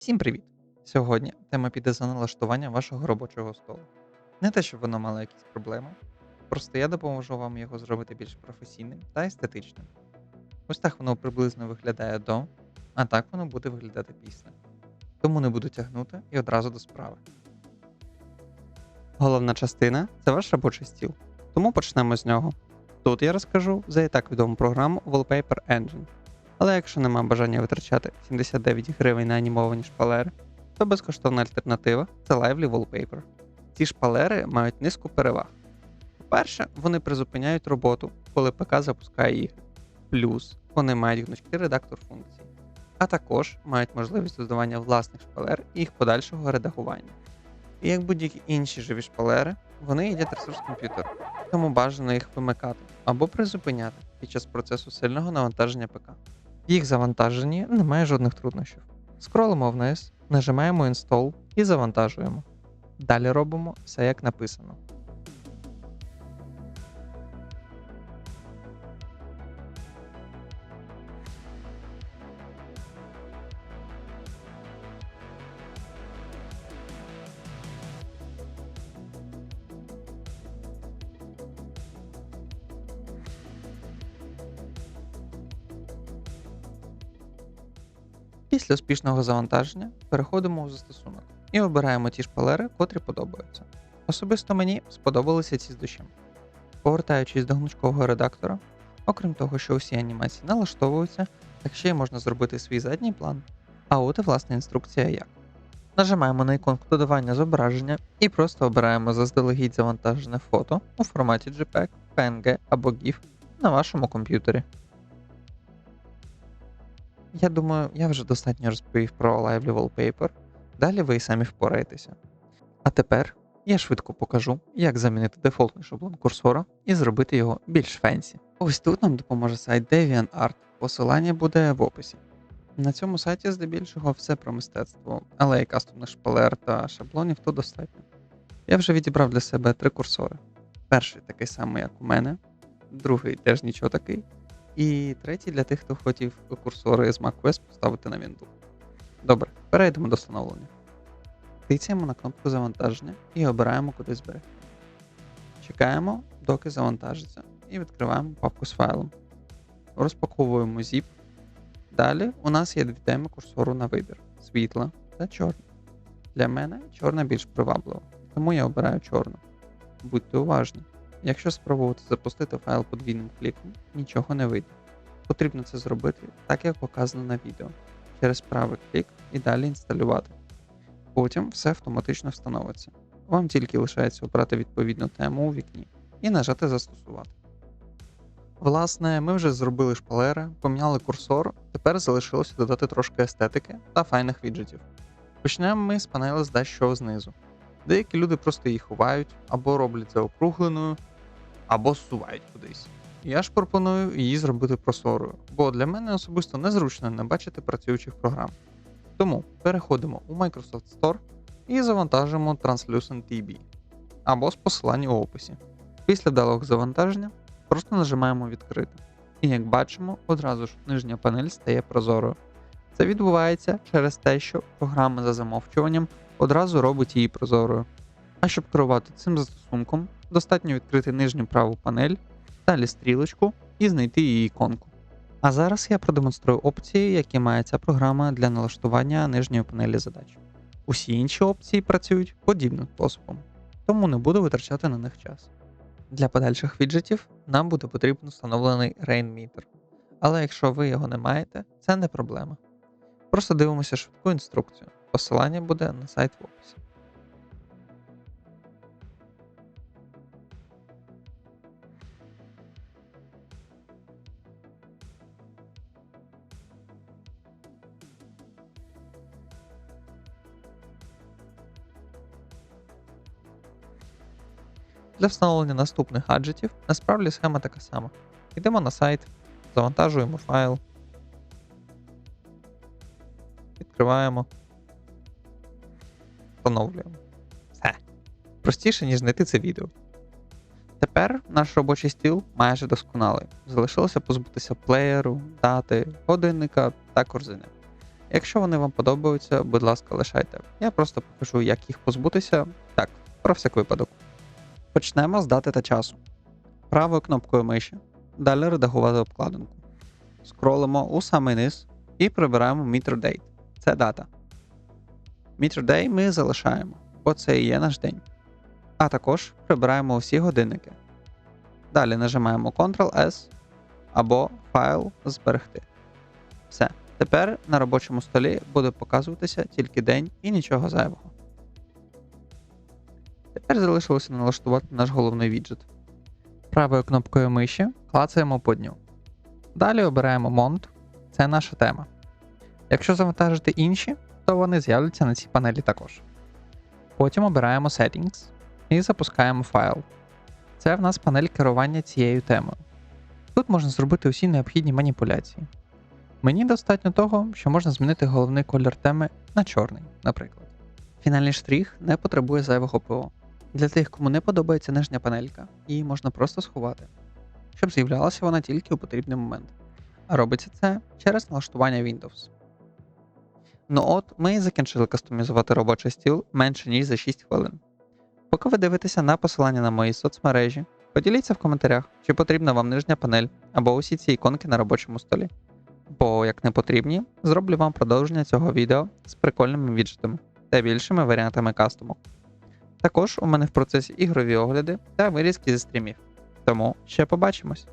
Всім привіт! Сьогодні тема піде за налаштування вашого робочого столу. Не те, щоб воно мало якісь проблеми, просто я допоможу вам його зробити більш професійним та естетичним. Ось так воно приблизно виглядає до, а так воно буде виглядати після. Тому не буду тягнути і одразу до справи. Головна частина це ваш робочий стіл, тому почнемо з нього. Тут я розкажу за і так відому програму Wallpaper Engine. Але якщо нема бажання витрачати 79 гривень на анімовані шпалери, то безкоштовна альтернатива це Lively Wallpaper. Ці шпалери мають низку переваг. По-перше, вони призупиняють роботу, коли ПК запускає ігри. Плюс вони мають гнучкий редактор функцій, а також мають можливість додавання власних шпалер і їх подальшого редагування. І як будь-які інші живі шпалери, вони їдять ресурс комп'ютера, тому бажано їх вимикати або призупиняти під час процесу сильного навантаження ПК. Їх завантаженні немає жодних труднощів. Скролимо вниз, нажимаємо Install і завантажуємо. Далі робимо все як написано. Після успішного завантаження переходимо у застосунок і обираємо ті шпалери, котрі подобаються. Особисто мені сподобалися ці з душем. Повертаючись до гнучкового редактора, окрім того, що усі анімації налаштовуються, так ще й можна зробити свій задній план. А от і власна інструкція як. Нажимаємо на іконку додавання зображення і просто обираємо заздалегідь завантажене фото у форматі JPEG, PNG або GIF на вашому комп'ютері. Я думаю, я вже достатньо розповів про Lively Wallpaper. Далі ви і самі впораєтеся. А тепер я швидко покажу, як замінити дефолтний шаблон курсора і зробити його більш фенсі. Ось тут нам допоможе сайт DeviantArt. Посилання буде в описі. На цьому сайті здебільшого все про мистецтво, але і кастомних шпалер та шаблонів тут достатньо. Я вже відібрав для себе три курсори. Перший такий самий, як у мене, другий теж нічого такий. І третій для тих, хто хотів курсори з macOS поставити на Windows. Добре, перейдемо до встановлення. Тицяємо на кнопку завантаження і обираємо куди зберегти. Чекаємо, доки завантажиться, і відкриваємо папку з файлом. Розпаковуємо zip. Далі у нас є дві теми курсору на вибір: світла та чорна. Для мене чорна більш приваблива, тому я обираю чорну. Будьте уважні. Якщо спробувати запустити файл подвійним кліком, нічого не вийде. Потрібно це зробити так, як показано на відео, через правий клік і далі інсталювати. Потім все автоматично встановиться. Вам тільки лишається обрати відповідну тему у вікні і нажати Застосувати. Власне, ми вже зробили шпалери, поміняли курсор, тепер залишилося додати трошки естетики та файних віджитів. Почнемо ми з панели з дещо знизу. Деякі люди просто її ховають, або роблять це округленою, або зсувають кудись. Я ж пропоную її зробити прозорою, бо для мене особисто незручно не бачити працюючих програм. Тому переходимо у Microsoft Store і завантажимо Translucent TB або з посилання у описі. Після вдалого завантаження просто нажимаємо відкрити. І як бачимо, одразу ж нижня панель стає прозорою. Це відбувається через те, що програма за замовчуванням одразу робить її прозорою. А щоб керувати цим застосунком, достатньо відкрити нижню праву панель, далі стрілочку і знайти її іконку. А зараз я продемонструю опції, які має ця програма для налаштування нижньої панелі задач. Усі інші опції працюють подібним способом, тому не буду витрачати на них час. Для подальших віджитів нам буде потрібен встановлений Rainmeter. Але якщо ви його не маєте, це не проблема. Просто дивимося швидку інструкцію. Посилання буде на сайт в описі. Для встановлення наступних гаджетів насправді схема така сама. Йдемо на сайт, завантажуємо файл, відкриваємо, встановлюємо. Все. Простіше, ніж знайти це відео. Тепер наш робочий стіл майже досконалий. Залишилося позбутися плеєру, дати, годинника та корзини. Якщо вони вам подобаються, будь ласка, лишайте. Я просто покажу, як їх позбутися. Так, про всяк випадок. Почнемо з дати та часу. Правою кнопкою миші. Далі редагувати обкладинку. Скролимо у самий низ і прибираємо meter. Це дата. Meter ми залишаємо, бо це і є наш день. А також прибираємо усі годинники. Далі нажимаємо Ctrl-S або файл зберегти. Все. Тепер на робочому столі буде показуватися тільки день і нічого зайвого. Тепер залишилося налаштувати наш головний віджит. Правою кнопкою миші клацаємо по дню. Далі обираємо Mont, це наша тема. Якщо завантажити інші, то вони з'являться на цій панелі також. Потім обираємо Settings і запускаємо файл. Це в нас панель керування цією темою. Тут можна зробити усі необхідні маніпуляції. Мені достатньо того, що можна змінити головний колір теми на чорний, наприклад. Фінальний штрих не потребує зайвого ПО. Для тих, кому не подобається нижня панелька, її можна просто сховати, щоб з'являлася вона тільки у потрібний момент. А робиться це через налаштування Windows. Ну от, ми і закінчили кастомізувати робочий стіл менше ніж за 6 хвилин. Поки ви дивитеся на посилання на мої соцмережі, поділіться в коментарях, чи потрібна вам нижня панель або усі ці іконки на робочому столі. Бо, як не потрібні, зроблю вам продовження цього відео з прикольними віджитами та більшими варіантами кастомок. Також у мене в процесі ігрові огляди та вирізки зі стрімів. Тому ще побачимось!